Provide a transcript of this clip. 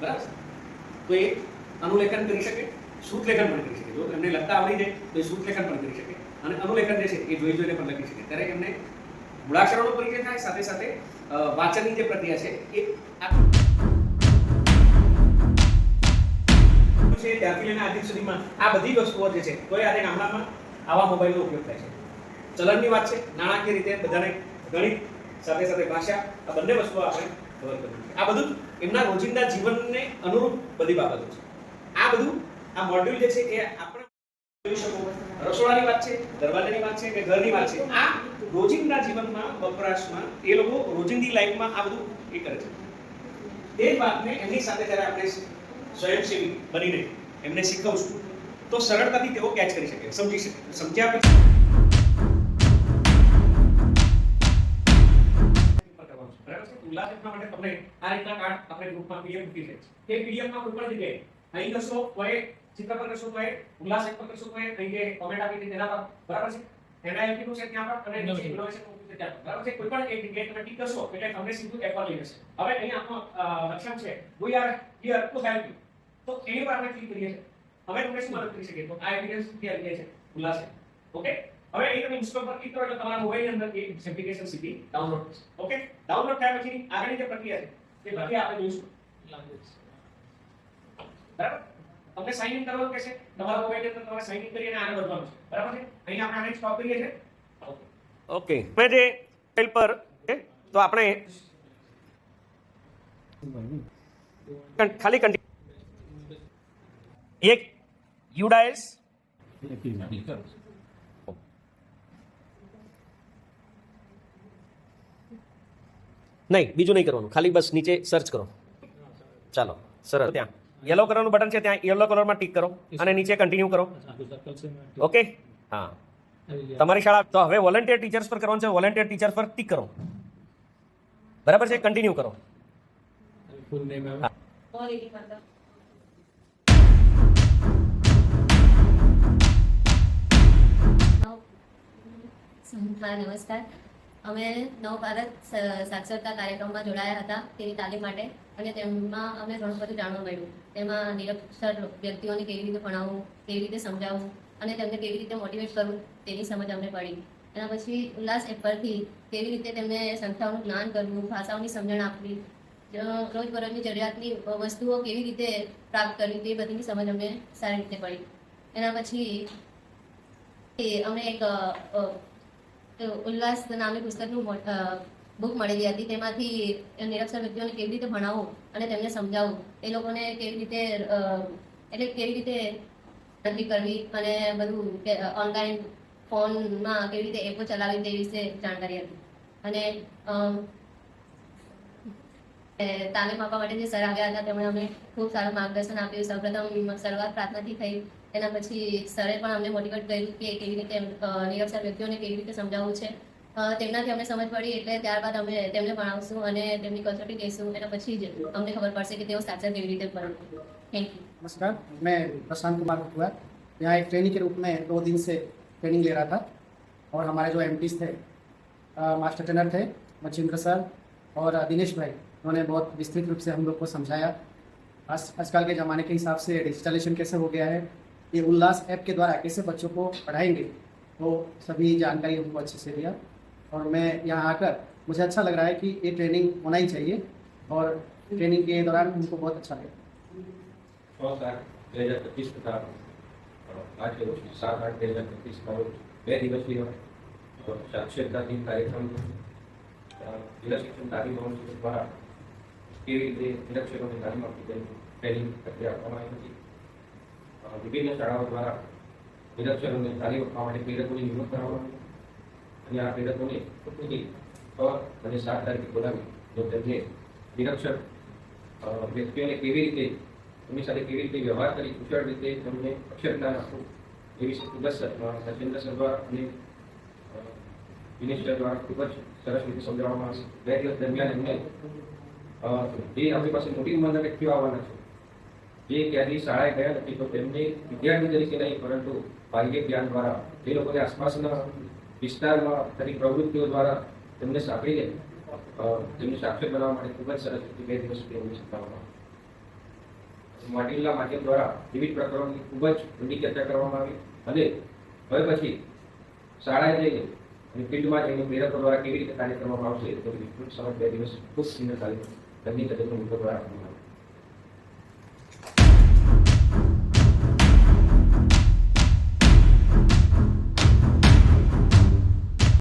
બરાબર? તો એ અનુલેખન કરી શકે શુદ્ધ લેખન પણ કરી શકે. જો એમને લખતા આવડી જાય, તો એ શુદ્ધ લેખન પણ કરી શકે. અને અનુલેખન જે છે, એ જોઈ જોઈને પણ લખી શકે. ત્યારે એમને મૂળાક્ષરોનો પરિચય થાય, સાથે સાથે વાંચનની જે પ્રક્રિયા છે, એ છે ત્યારથી લઈને આજ સુધીમાં આ બધી વસ્તુઓ જે છે, તો આજે ગામડામાં આવા મોબાઈલનો ઉપયોગ થાય છે. ચલણની વાત છે, નાણાકીય રીતે બધાને ગણિત, સાથે સાથે ભાષા, આ બંને વસ્તુઓ આપણે આ બધું એમના રોજિંદા જીવનને અનુરૂપ બધી બાબતો છે. આ બધું, આ મોડ્યુલ જે છે એ આપણે જોઈ શકો. રસોડાની વાત છે, દરવાજાની વાત છે, કે ઘરની વાત છે. આ રોજિંદા જીવનમાં, વપરાશમાં, એ લોકો રોજિંદી લાઈફમાં આ બધું એ કરે છે. તે વાતને એમની સાથે જ્યારે આપણે સ્વયંસેવી બનીને એમને શીખવશું, તો સરળતાથી તેઓ કેચ કરી શકે, સમજી શકે. સમજ્યા પછી બરાબર એટલા માટે તમને આ રીતના કાર્ડ આપણે ગ્રુપમાં પીડીએફ મૂકી છે. તે પીડીએફમાં કોઈ પણ જગ્યાએ અહીં કરશો તો એ ચિત્ર પર કરશો તો એ ઉલ્લાસ એક પર કરશો તો એ, અહીં જે કોમેન્ટ આપી તેના પર. બરાબર છે? એનઆઈએલટી નું છે ત્યાં પર અને નીચે ઇનોવેશનનું છે ત્યાં બરાબર છે? કોઈ પણ એક જગ્યાએ તમે ટીક કરશો, એટલે તમને સીધું એપ પર લઈ જશે. હવે અહીં આપણો લક્ષણ છે. We are here to help you તો એની પર આપણે ક્લિક કરીએ છીએ. હવે તમને શું મદદ કરી શકીએ? તો આ એપ્લિકેશનથી આવી છે ઉલ્લાસ ઓકે હવે અહીં તમે ઇન્સ્ટોલ પર ક્લિક કરો એટલે તમારા મોબાઈલની અંદર એ એપ્લિકેશન સીધી ડાઉનલોડ થશે. ઓકે ડાઉનલોડ થયા પછી આગળની જે પ્રક્રિયા છે તે બધી આપણે જોઈશું બરાબર તમને સાઇન ઇન કરવાનું કહેશે તમારા મોબાઈલ અંદર તમારે સાઇન ઇન કરી અને આગળ વધવાનું છે બરાબર છે અહીં આપણે આને સ્ટોપ કરીએ છીએ ઓકે મેં જે મોબાઈલ પર તો આપણે ખાલી કન્ટિન્યુ એક યુડાએસ નહીં બીજું નહીં કરવાનું. ખાલી બસ નીચે સર્ચ કરો. ચાલો સરસ. ત્યાં. યલો કલરનું બટન છે ત્યાં યલો કલરમાં ટિક કરો અને નીચે કન્ટિન્યુ કરો. ઓકે હા. તમારી શાળા તો હવે વોલન્ટિયર ટીચર્સ પર કરવાનું છે વોલન્ટિયર ટીચર્સ પર ટિક કરો. બરાબર છે? કન્ટિન્યુ કરો. નમસ્કાર. અમે નવ ભારત સાક્ષરતા કાર્યક્રમમાં જોડાયા હતા તેની તાલીમ માટે અને તેમાં અમને ઘણું બધું જાણવા મળ્યું. તેમાં નિરક્ષર વ્યક્તિઓને કેવી રીતે ભણાવવું, કેવી રીતે સમજાવવું અને તેમને કેવી રીતે મોટિવેટ કરવું તેની સમજ અમને પડી. એના પછી ઉલ્લાસ એપ પરથી કેવી રીતે તેમને સંસ્થાઓનું જ્ઞાન કરવું, ભાષાઓની સમજણ આપવી રોજબરોજની જરૂરિયાતની વસ્તુઓ કેવી રીતે પ્રાપ્ત કરવી તે બધીની સમજ અમને સારી રીતે પડી. એના પછી એ અમને એક ઉલ્લાસ નામની પુસ્તકનું બુક મળેલી હતી. તેમાંથી નિરક્ષર વ્યક્તિઓને કેવી રીતે ભણાવવું અને તેમને સમજાવવું એ લોકોને કેવી રીતે એટલે કેવી રીતે નક્કી કરવી અને બધું ઓનલાઈન ફોનમાં કેવી રીતે એપો ચલાવી તે વિશે જાણકારી હતી. અને તાલીમ આપવા માટે જે સર આવ્યા હતા, તેમણે અમને ખૂબ સારું માર્ગદર્શન આપ્યું. સૌપ્રથમ શરૂઆત પ્રાર્થનાથી થઈ. એના પછી સરે પણ અમને મોટિવેટ કર્યું કે કેવી રીતે અ, નિરક્ષર વ્યક્તિઓને કેવી રીતે સમજાવવું છે અ, તેમનાથી અમને સમજ પડી એટલે ત્યારબાદ અમે તેમને ભણાવશું અને તેમની કસોટી લઈશું એના પછી જ અમને ખબર પડશે કે તેઓ સાક્ષર કેવી રીતે બનવું થેન્ક યુ नमस्कार मैं प्रशांत कुमार कुटुआ यहाँ एक ट्रेनिंग के रूप में दो दिन से ट्रेनिंग ले रहा था और हमारे जो एम थे अ, मास्टर ट्रेनर थे मच्छिंद्र सर और दिनेश भाई उन्होंने बहुत विस्तृत रूप से हम लोग को समझाया आज आजकल के ज़माने के हिसाब से डिजिटलाइजेशन कैसे हो गया है ये उल्लास ऐप के द्वारा कैसे बच्चों को पढ़ाएंगे वो सभी जानकारी हमको अच्छे से दिया और मैं यहाँ आकर मुझे अच्छा लग रहा है कि ये ट्रेनिंग होना ही चाहिए और ट्रेनिंग के दौरान हमको बहुत अच्छा लगा છ સાત બે હજાર પચીસ તથા આજે રોજ સાત આઠ બે હજાર પચીસના રોજ બે દિવસીય અ, સાક્ષરતા દિન કાર્યક્રમ અ, જિલ્લા શિક્ષણ તાલીમ ભવન દ્વારા કેવી રીતે નિરક્ષરોને તાલીમ આપવી તેની ટ્રેનિંગ પ્રક્રિયા આપવામાં આવી હતી અ, વિભિન્ન શાળાઓ દ્વારા નિરક્ષરોને તાલીમ આપવા માટે પ્રેરકોની નિમણૂક કરાવવાની. અને આ પ્રેરકોને પોતાની છ અને સાત તારીખે બોલાવી જો તેમને નિરક્ષર વ્યક્તિઓને કેવી રીતે એમની સાથે કેવી રીતે વ્યવહાર કરી, કુશળ રીતે તેમને અક્ષર જ્ઞાન આપવું એ વિશે ખૂબ જ અને સર દ્વારા ખૂબ જ સરસ રીતે સમજાવવામાં આવશે બે દિવસ દરમિયાન એમને જે આપણી પાસે મોટી ઉંમરના વ્યક્તિઓ આવવાના છે. જે ત્યાંની શાળાએ ગયા નથી તો તેમને વિદ્યાર્થી તરીકે નહીં, પરંતુ બાહ્ય જ્ઞાન દ્વારા એ લોકોને આસપાસના વિસ્તારમાં તેની પ્રવૃત્તિઓ દ્વારા તેમને સાંકળીને તેમની સાક્ષર બનાવવા માટે ખૂબ જ સરસ રીતે બે દિવસ સુધી શીખવવામાં મોડ્યુલના માધ્યમ દ્વારા વિવિધ પ્રકરણોની ખૂબ જ ઊંડી ચર્ચા કરવામાં આવી અને હવે પછી શાળાએ જઈને અને ફિલ્ડમાં જઈને પ્રેરકો દ્વારા કેવી રીતે કાર્ય કરવામાં આવશે તો વિસ્તૃત સમય બે દિવસ ખૂબ સુંદર કાર્ય તેમની તજજ્ઞ મુદ્દો દ્વારા આપવામાં આવી.